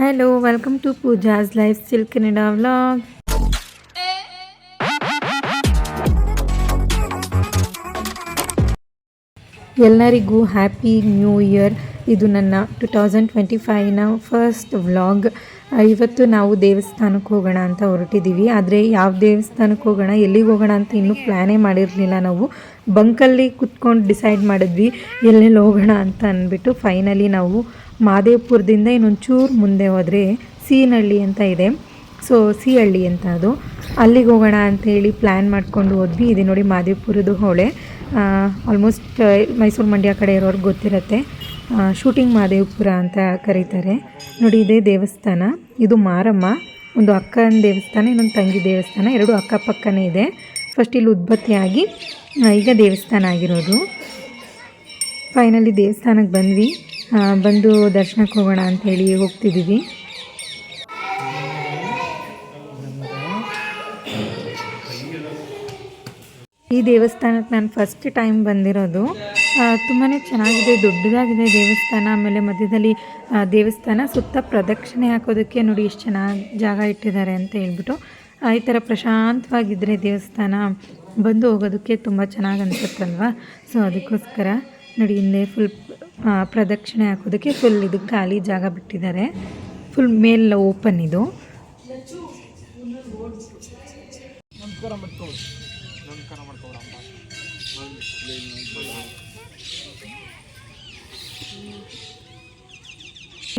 Hello welcome to Pooja's life style Kannada vlog ಎಲ್ಲರಿಗೂ happy new year ಇದು ನನ್ನ two thousand twenty ಫೈವ್ನ first vlog ಇವತ್ತು ನಾವು ದೇವಸ್ಥಾನಕ್ಕೆ ಹೋಗೋಣ ಅಂತ ಹೊರಟಿದ್ದೀವಿ. ಆದರೆ ಯಾವ ದೇವಸ್ಥಾನಕ್ಕೆ ಹೋಗೋಣ, ಎಲ್ಲಿಗೆ ಹೋಗೋಣ ಅಂತ ಇನ್ನೂ ಪ್ಲ್ಯಾನೇ ಮಾಡಿರಲಿಲ್ಲ ನಾವು. ಬಂಕಲ್ಲಿ ಕುತ್ಕೊಂಡು ಡಿಸೈಡ್ ಮಾಡಿದ್ವಿ, ಎಲ್ಲೆಲ್ಲಿ ಹೋಗೋಣ ಅಂತ ಅಂದ್ಬಿಟ್ಟು ಫೈನಲಿ ನಾವು ಮಾದೇಪುರದಿಂದ ಇನ್ನೊಂಚೂರು ಮುಂದೆ ಹೋದರೆ ಸೀನಹಳ್ಳಿ ಅಂತ ಇದೆ. ಸೊ ಸಿಹಳ್ಳಿ ಅಂತ ಅದು. ಅಲ್ಲಿಗೆ ಹೋಗೋಣ ಅಂತ ಹೇಳಿ ಪ್ಲ್ಯಾನ್ ಮಾಡ್ಕೊಂಡು ಹೋದ್ವಿ. ಇದೆ ನೋಡಿ ಮಾದೇಪುರದ ಹೊಳೆ. ಆಲ್ಮೋಸ್ಟ್ ಮೈಸೂರು ಮಂಡ್ಯ ಕಡೆ ಇರೋರ್ಗೆ ಗೊತ್ತಿರುತ್ತೆ. ಶೂಟಿಂಗ್ ಮಾದೇವಪುರ ಅಂತ ಕರೀತಾರೆ. ನೋಡಿ, ಇದೇ ದೇವಸ್ಥಾನ. ಇದು ಮಾರಮ್ಮ. ಒಂದು ಅಕ್ಕನ ದೇವಸ್ಥಾನ, ಇನ್ನೊಂದು ತಂಗಿ ದೇವಸ್ಥಾನ. ಎರಡು ಅಕ್ಕಪಕ್ಕನೇ ಇದೆ. ಫಸ್ಟ್ ಇಲ್ಲಿ ಉದ್ಭತ್ತಿಯಾಗಿ ಈಗ ದೇವಸ್ಥಾನ ಆಗಿರೋದು. ಫೈನಲಿ ದೇವಸ್ಥಾನಕ್ಕೆ ಬಂದ್ವಿ. ಬಂದು ದರ್ಶನಕ್ಕೆ ಹೋಗೋಣ ಅಂತೇಳಿ ಹೋಗ್ತಿದ್ದೀವಿ. ಈ ದೇವಸ್ಥಾನಕ್ಕೆ ನಾನು ಫಸ್ಟ್ ಟೈಮ್ ಬಂದಿರೋದು. ತುಂಬಾ ಚೆನ್ನಾಗಿದೆ, ದೊಡ್ಡದಾಗಿದೆ ದೇವಸ್ಥಾನ. ಆಮೇಲೆ ಮಧ್ಯದಲ್ಲಿ ದೇವಸ್ಥಾನ ಸುತ್ತ ಪ್ರದಕ್ಷಿಣೆ ಹಾಕೋದಕ್ಕೆ ನೋಡಿ ಎಷ್ಟು ಚೆನ್ನಾಗಿ ಜಾಗ ಇಟ್ಟಿದ್ದಾರೆ ಅಂತ ಹೇಳ್ಬಿಟ್ಟು ಈ ಥರ ಪ್ರಶಾಂತವಾಗಿದ್ದರೆ ದೇವಸ್ಥಾನ ಬಂದು ಹೋಗೋದಕ್ಕೆ ತುಂಬ ಚೆನ್ನಾಗಿ ಅನಿಸುತ್ತಲ್ವ? ಸೊ ಅದಕ್ಕೋಸ್ಕರ ನೋಡಿ, ಹಿಂದೆ ಫುಲ್ ಪ್ರದಕ್ಷಿಣೆ ಹಾಕೋದಕ್ಕೆ ಫುಲ್ ಇದು ಖಾಲಿ ಜಾಗ ಬಿಟ್ಟಿದ್ದಾರೆ. ಫುಲ್ ಮೇಲೆ ಓಪನ್ ಇದು.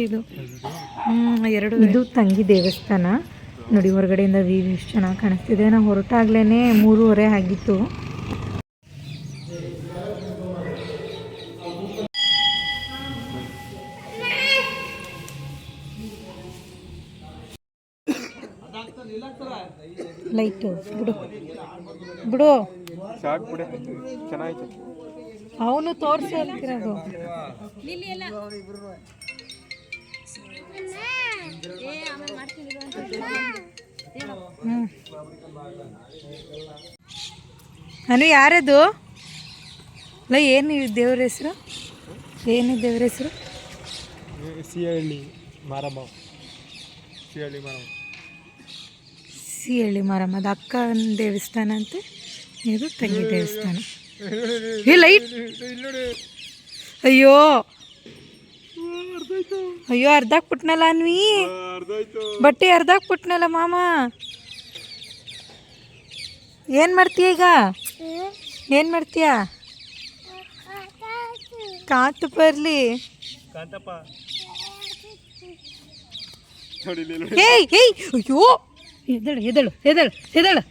ಇದು ಎರಡು ಇದು ತಂಗಿ ದೇವಸ್ಥಾನ. ನೋಡಿ ಹೊರಗಡೆಯಿಂದ ವ್ಯೂ ಎಷ್ಟು ಚೆನ್ನಾಗಿ ಕಾಣಿಸ್ತಿದೆ. ನಾವು ಹೊರಟಾಗ್ಲೇ ಮೂರುವರೆ ಆಗಿತ್ತು. ಲೈಟು ಬಿಡು. ಬಿಡು. ಸಾಕು ಬಿಡು. ಚೆನ್ನಾಗಿದೆ ಅವನು ತೋರಿಸಿ ಅಂತಿರೋದು. ಅನು ಯಾರದು? ಅಲ್ಲ ಏನು ದೇವ್ರ ಹೆಸರು? ಏನು ದೇವ್ರ ಹೆಸರು? ಸಿಹಳ್ಳಿ ಮಾರಮ್ಮ. ಸಿಹಳ್ಳಿ ಮಾರಮ್ಮ. ಸಿಹಳ್ಳಿ ಮಾರಮ್ಮ. ಅದು ಅಕ್ಕನ ದೇವಸ್ಥಾನ ಅಂತೆ ಇದು ತಂಗಿ ದೇವಸ್ಥಾನ. ಏ ಲೈಟ್. ಅಯ್ಯೋ. ಅಯ್ಯೋ ಅರ್ಧಕ್ಕೆ ಪುಟ್ನಲ್ಲ ಅನ್ವಿ. ಬಟ್ಟೆ ಅರ್ಧಕ್ಕೆ ಪುಟ್ನಲ್ಲ ಮಾಮ. ಏನು ಮಾಡ್ತೀಯ ಈಗ? ಏನು ಮಾಡ್ತೀಯ? ಕಾತು ಬರ್ಲಿ. ಏಯ್ ಏಯ್ ಅಯ್ಯೋ. ಎದಳು ಎದಳು ಎದಳು ಎದಳು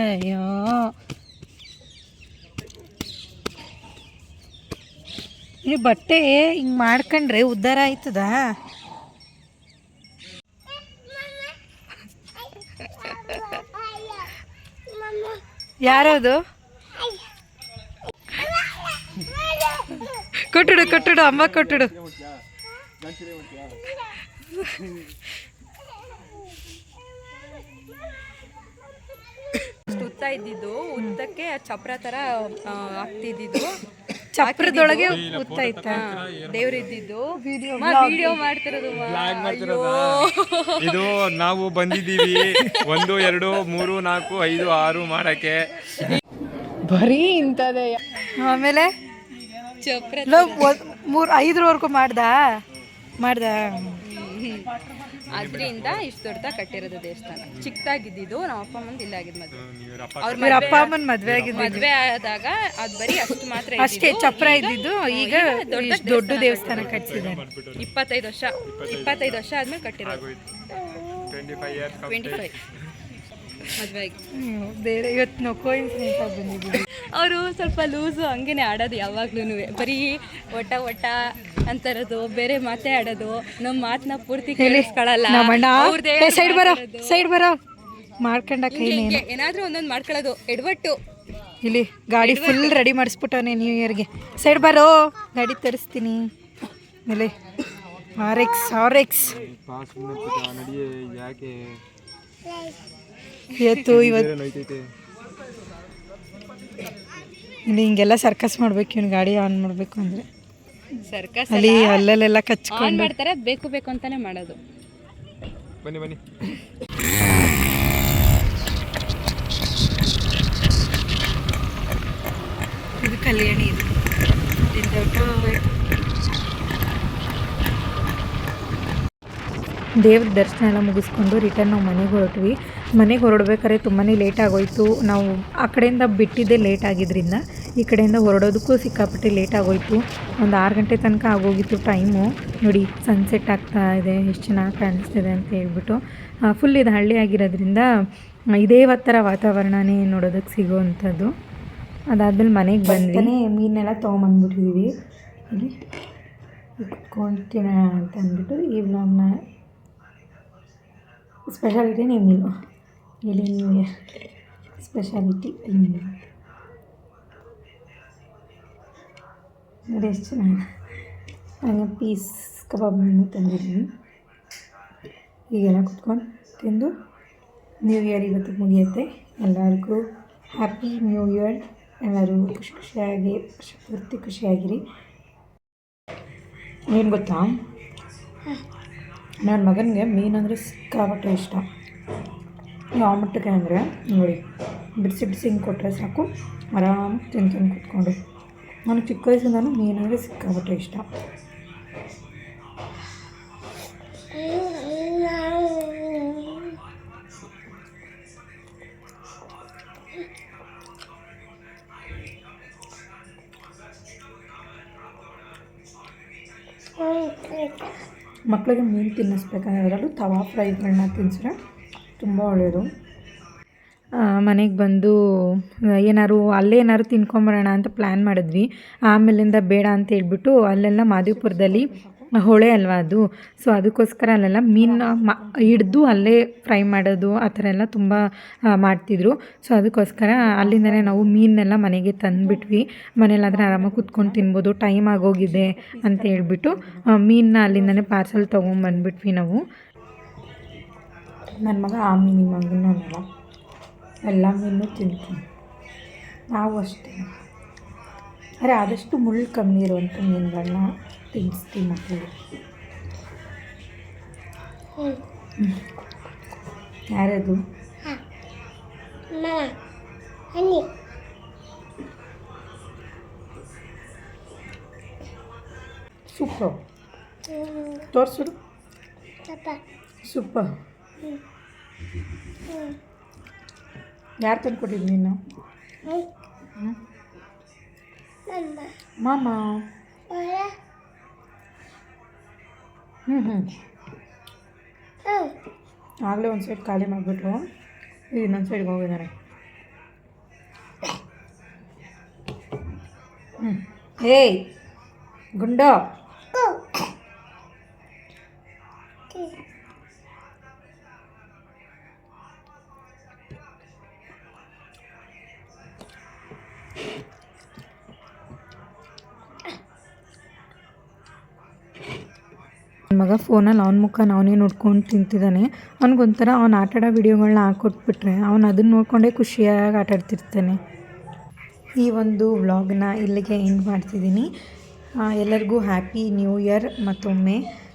ಅಯ್ಯೋ. ಈ ಬಟ್ಟೆ ಹಿಂಗೆ ಮಾಡ್ಕೊಂಡ್ರೆ ಉದ್ಧಾರ ಆಯ್ತದ? ಯಾರದು? ಕೊಟ್ಟುಡು, ಕೊಟ್ಟಿಡು, ಅಮ್ಮ ಕೊಟ್ಟಿಡು. ಅಷ್ಟು ಉದ್ದ ಇದ್ದಿದ್ದು ಉದ್ದಕ್ಕೆ ಚಪ್ರ ತರ ಆಗ್ತಿದ್ದಿದ್ದು. ಚಪ್ರದೊಳಗೆ ಇತ್ತ? ದೇವ್ರ ಇದ್ದಿದ್ದು. ವಿಡಿಯೋ ಮಾಡ್ತಿರೋದು. ಇದು ನಾವು ಬಂದಿದ್ದೀವಿ ಒಂದು ಎರಡು ಮೂರು ನಾಲ್ಕು ಐದು ಆರು ಮಾಡಕ್ಕೆ. ಬರೀ ಇಂಥದೇ ಆಮೇಲೆ ಚಪ್ರ ಮೂರು ಐದರವರೆಗೂ ಮಾಡ್ದ? ಮಾಡ್ದ? ಅದ್ರಿಂದ ಇಷ್ಟು ದೊಡ್ಡ ಕಟ್ಟಿರೋದು ದೇವಸ್ಥಾನ. ಚಿಕ್ಕದಾಗಿದ್ದು ನಮ್ಮ ಅಪ್ಪ ಅಮ್ಮಂದು ಇಲ್ಲ ಆಗಿದ್ ಮದ್ವೆ. ಅವ್ರ ಅಪ್ಪ ಅಮ್ಮನ ಮದ್ವೆ ಆಗಿದ್ದು ಮದ್ವೆ ಆದಾಗ ಅದು ಬರೀ ಅಷ್ಟು ಮಾತ್ರ ಅಷ್ಟೇ. ಚಪ್ರ ಇದ್ದಿದ್ದು. ಈಗ ಇಷ್ಟ್ ದೊಡ್ಡ ದೇವಸ್ಥಾನ ಕಟ್ಟಿಸಿದ್ದಾರೆ. ಇಪ್ಪತ್ತೈದು ವರ್ಷ ಇಪ್ಪತ್ತೈದು ವರ್ಷ ಆದ್ಮೇಲೆ ಕಟ್ಟಿರೋದು. ಟ್ವೆಂಟಿ ಫೈವ್ ಬೇರೆ ಇವತ್ತು ನಾವು ಕೋಯಿನ್ಸಿಡೆಂಟ್ ಆಗಿ ಬಂದಿದ್ದೀವಿ. ಅವರು ಸ್ವಲ್ಪ ಲೂಸು ಹಂಗೇನೆ ಆಡೋದು ಯಾವಾಗ್ಲೂ ಬರೀ ಒಟ್ಟ ಒಟ್ಟ ಅಂತರದು ಬೇರೆ ಮಾತೇ ಆಡೋದು. ನಮ್ಮ ಮಾತನ್ನ ಪೂರ್ತಿ ಅವ್ರ್ದೇ ಸೈಡ್ ಬರೋ ಸೈಡ್ ಬರೋ. ಮಾಡ್ಕೊಂಡ ಏನಾದ್ರೂ ಒಂದೊಂದು ಮಾಡ್ಕೊಳ್ಳೋದು. ಎಡ್ವಟ್ಟು. ಇಲ್ಲಿ ಗಾಡಿ ಫುಲ್ ರೆಡಿ ಮಾಡಿಸ್ಬಿಟ್ಟವನೇ ನ್ಯೂ ಇಯರ್ಗೆ ಸೈಡ್ ಬರೋ ಗಾಡಿ ತರಿಸ್ತೀನಿ. ಇಲ್ಲಿ ಆರ್ ಎಕ್ಸ್ ಆರ್ ಎಕ್ಸ್ ಇವತ್ತು ಇವತ್ತು ಇಲ್ಲಿ ಹಿಂಗೆಲ್ಲ ಸರ್ಕಸ್ ಮಾಡ್ಬೇಕು ಇವ್ನು ಗಾಡಿ ಆನ್ ಮಾಡಬೇಕು ಅಂದರೆ. ಸರ್ಕಸ್ ಅಲ್ಲಿ ಅಲ್ಲಲ್ಲೆಲ್ಲ ಕಚ್ಕೊಂಡು. ಆನ್ ಮಾಡ್ತಾರೆ ಬೇಕು ಬೇಕು ಅಂತಾನೆ ಮಾಡೋದು. ಬನ್ನಿ ಬನ್ನಿ ಇದು ಕಲ್ಯಾಣಿ ಇದು ದೇವ್ರ ದರ್ಶನ ಎಲ್ಲ ಮುಗಿಸ್ಕೊಂಡು ರಿಟರ್ನ್ ನಾವು ಮನೆಗೆ ಹೊರಟ್ವಿ. ಮನೆಗೆ ಹೊರಡ್ಬೇಕಾದ್ರೆ ತುಂಬಾ ಲೇಟ್ ಆಗೋಯ್ತು. ನಾವು ಆ ಕಡೆಯಿಂದ ಬಿಟ್ಟಿದ್ದೇ ಲೇಟ್ ಆಗಿದ್ದರಿಂದ ಈ ಕಡೆಯಿಂದ ಹೊರಡೋದಕ್ಕೂ ಸಿಕ್ಕಾಪಟ್ಟೆ ಲೇಟ್ ಆಗೋಯ್ತು. ಒಂದು ಆರು ಗಂಟೆ ತನಕ ಆಗೋಗಿತ್ತು ಟೈಮು ನೋಡಿ ಸನ್ಸೆಟ್ ಆಗ್ತಾ ಇದೆ, ಎಷ್ಟು ಚೆನ್ನಾಗಿ ಕಾಣಿಸ್ತಿದೆ ಅಂತ ಹೇಳ್ಬಿಟ್ಟು. ಫುಲ್ ಇದು ಹಳ್ಳಿ ಆಗಿರೋದ್ರಿಂದ ಇದೇ ಥರ ವಾತಾವರಣನೇ ನೋಡೋದಕ್ಕೆ ಸಿಗೋವಂಥದ್ದು ಅದಾದಮೇಲೆ ಮನೆಗೆ ಬಂದ್ವಿ. ಮೀನೆಲ್ಲ ತೊಗೊಂಬಂದ್ಬಿಟ್ಟಿದ್ದೀವಿ ಇಲ್ಲಿ ಕುತ್ಕೊಳ್ತೀನ ಅಂತ ಅಂದ್ಬಿಟ್ಟು ಈ ವ್ಲಾಗ್ನ ಸ್ಪೆಷಾಲಿಟಿ ಮೀನು ಇಲ್ಲಿ ನಿಮಗೆ ಸ್ಪೆಷಾಲಿಟಿ ಮೀನು ನೋಡಿ ಎಷ್ಟು ಚೆನ್ನಾಗಿ ಹಂಗೆ ಪೀಸ್ ಕಬಾಬ್ ಮೀನು ತಂದಿದ್ದೀನಿ ಹೀಗೆಲ್ಲ ಕುತ್ಕೊಂಡು ತಿಂದು ನ್ಯೂ ಇಯರ್ ಇವತ್ತು ಮುಗಿಯುತ್ತೆ ಎಲ್ಲರಿಗೂ ಹ್ಯಾಪಿ ನ್ಯೂ ಇಯರ್ ಎಲ್ಲರೂ ಖುಷಿ ಖುಷಿಯಾಗಿ ಪೂರ್ತಿ ಖುಷಿಯಾಗಿರಿ ಏನು ಗೊತ್ತಾ ನನ್ನ ಮಗನಿಗೆ ಮೀನಂದರೆ ಸಿಕ್ಕಾಪಟ್ಟೆ ಇಷ್ಟ. ಯಾವ ಮಟ್ಟಕ್ಕೆ ಅಂದರೆ, ನೋಡಿ, ಬಿಡಿಸಿ ಬಿಡಿಸಿ ಹಿಂಗೆ ಕೊಟ್ಟರೆ ಸಾಕು. ಆರಾಮಾಗಿ ತಿಂತಾನೆ ಕೂತ್ಕೊಂಡು. ನನಗೆ ಚಿಕ್ಕ ವಯಸ್ಸಿಂದನೂ ಮೀನಂದರೆ ಸಿಕ್ಕಾಪಟ್ಟೆ ಇಷ್ಟ. ಮಕ್ಕಳಿಗೆ ಮೀನು ತಿನ್ನಿಸ್ಬೇಕಂದ್ರೆ ಅದರಲ್ಲೂ ತವಾ ಫ್ರೈಗಳನ್ನ ತಿನ್ಸಿದ್ರೆ ತುಂಬ ಒಳ್ಳೆಯದು ಮನೆಗೆ ಬಂದು ಏನಾದ್ರು ಅಲ್ಲೇ ಏನಾದ್ರು ತಿನ್ಕೊಂಬರೋಣ ಅಂತ ಪ್ಲ್ಯಾನ್ ಮಾಡಿದ್ವಿ. ಆಮೇಲಿಂದ ಬೇಡ ಅಂತ ಹೇಳ್ಬಿಟ್ಟು ಅಲ್ಲೆಲ್ಲ ಮಾದೇವಪುರದಲ್ಲಿ ಹೊಳೆ ಅಲ್ವಾ ಅದು? ಸೊ ಅದಕ್ಕೋಸ್ಕರ ಅಲ್ಲೆಲ್ಲ ಮೀನು ಮ, ಹಿಡ್ದು ಅಲ್ಲೇ ಫ್ರೈ ಮಾಡೋದು, ಆ ಥರ ಎಲ್ಲ ತುಂಬ ಮಾಡ್ತಿದ್ರು. ಸೊ ಅದಕ್ಕೋಸ್ಕರ ಅಲ್ಲಿಂದಲೇ ನಾವು ಮೀನೆಲ್ಲ ಮನೆಗೆ ತಂದುಬಿಟ್ವಿ. ಮನೇಲಾದರೆ ಆರಾಮಾಗಿ ಕುತ್ಕೊಂಡು ತಿನ್ಬೋದು, ಟೈಮ್ ಆಗೋಗಿದೆ ಅಂತ ಹೇಳ್ಬಿಟ್ಟು ಮೀನನ್ನ ಅಲ್ಲಿಂದಲೇ ಪಾರ್ಸಲ್ ತೊಗೊಂಬಂದ್ಬಿಟ್ವಿ ನಾವು. ನನ್ನ ಮಗ ಆ ಮೀನಿನ ಮಗನೂ ಎಲ್ಲ ಮೀನು ತಿಂತೀನಿ. ನಾವು ಅಷ್ಟೇ. ಅರೆ ಆದಷ್ಟು ಮುಳ್ಳು ಕಮ್ಮಿ ಇರುವಂಥ ಮೀನುಗಳನ್ನ ತಿನ್ನಿಸ್ತೀವಿ ಮಕ್ಕಳಿಗೆ. ಯಾರದು? ಸೂಪರ್ ತೋರಿಸಿಡು ಸೂಪರ್ ಯಾರು ತಂದು ಕೊಟ್ಟಿದ್ದು ನೀನು ಹ್ಮ್? ಮಾಮ ಹ್ಞೂ ಹ್ಞೂ ಆಗಲೇ ಒಂದು ಸೈಡ್ ಖಾಲಿ ಮಾಡಿಬಿಟ್ರು. ಈಗ ಇನ್ನೊಂದು ಸೈಡ್ಗೆ ಹೋಗಿದ್ದಾರೆ. ಹ್ಞೂ ಏಯ್ ಗುಂಡೋ. ಮಗ ಫೋನಲ್ಲಿ ಅವ್ನ ಮುಖ ಅವನೇ ನೋಡ್ಕೊಂಡು ತಿಂತಿದ್ದಾನೆ. ಅವ್ನಿಗೊಂಥರ ಅವ್ನು ಆಟಾಡೋ ವಿಡಿಯೋಗಳನ್ನ ಹಾಕ್ಕೊಟ್ಬಿಟ್ರೆ ಅವನು ಅದನ್ನು ನೋಡಿಕೊಂಡೇ ಖುಷಿಯಾಗಿ ಆಟಾಡ್ತಿರ್ತಾನೆ. ಈ ಒಂದು ವ್ಲಾಗ್ನ ಇಲ್ಲಿಗೆ ಎಂಡ್ ಮಾಡ್ತಿದ್ದೀನಿ. ಎಲ್ಲರಿಗೂ ಹ್ಯಾಪಿ ನ್ಯೂ ಇಯರ್ ಮತ್ತೊಮ್ಮೆ.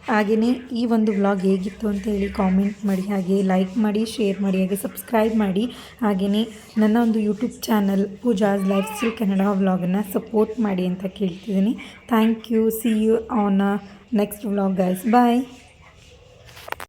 ಹಾಗೆಯೇ ಈ ಒಂದು ವ್ಲಾಗ್ ಹೇಗಿತ್ತು ಅಂತ ಹೇಳಿ ಕಾಮೆಂಟ್ ಮಾಡಿ, ಹಾಗೆ ಲೈಕ್ ಮಾಡಿ, ಶೇರ್ ಮಾಡಿ, ಹಾಗೆ ಸಬ್ಸ್ಕ್ರೈಬ್ ಮಾಡಿ. ಹಾಗೆಯೇ ನನ್ನ ಒಂದು YouTube channel Pooja's life style Kannada ವ್ಲಾಗನ್ನು support ಮಾಡಿ ಅಂತ ಕೇಳ್ತಿದ್ದೀನಿ. Thank you see you on next vlog guys. Bye.